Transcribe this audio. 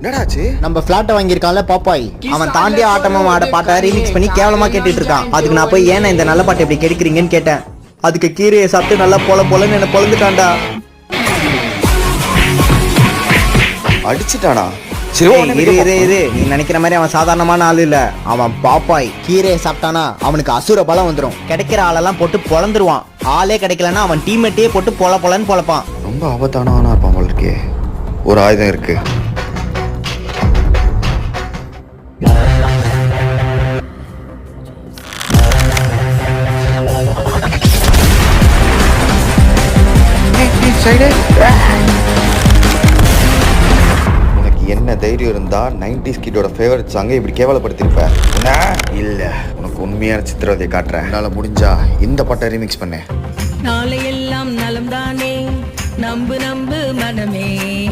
என்னடாச்சு? நம்ம பிளாட்டை வாங்கியிருக்கான்ல பாப்பாய் அவன் தாண்டி ஆட்டமும் ஆட பாட்டை ரீமிக்ஸ் பண்ணி கேவலமா கேட்டுட்டு இருக்கான் அதுக்கு நான் போய் ஏன்னா இந்த நல்ல பாட்டை இப்படி கெடுக்குறீங்கன்னு கேட்டேன். அதுக்கு கீரையை சாப்பிட்டு நல்லா பொல பொலன்னு என்ன பொழந்துட்டான்டா அடிச்சிட்டானா? இரு இரு. இரு. நீ நினைக்கிற மாதிரி அவன் சாதாரணமான ஆளு இல்ல. அவன் பாப்பாய் கீரையை சாப்பிட்டானா அவனுக்கு அசுர பலம் வந்துடும் கிடைக்கிற ஆளெல்லாம் போட்டு பொழந்துருவான். ஆளே கிடைக்கலன்னா அவன் டீம்மேட்டையே போட்டு பொல பொலன்னு பொழப்பான். ரொம்ப ஆபத்தானவனா இருப்பான் இருக்கே. ஒரு ஆயுதம் இருக்கு. உனக்கு என்ன தைரியம் இருந்தா நைன்டிஸ் கிட்டோட ஃபேவரட் சாங்கை இப்படி கேவலப்படுத்திருப்ப. என்ன? இல்ல. உனக்கு உண்மையான சித்திரவதையை காட்டுறேன். என்னால முடிஞ்சா இந்த பாட்டை ரீமிக்ஸ் பண்ணேன் நாளையெல்லாம் நலம்தானே? நம்பு நம்பு மனமே.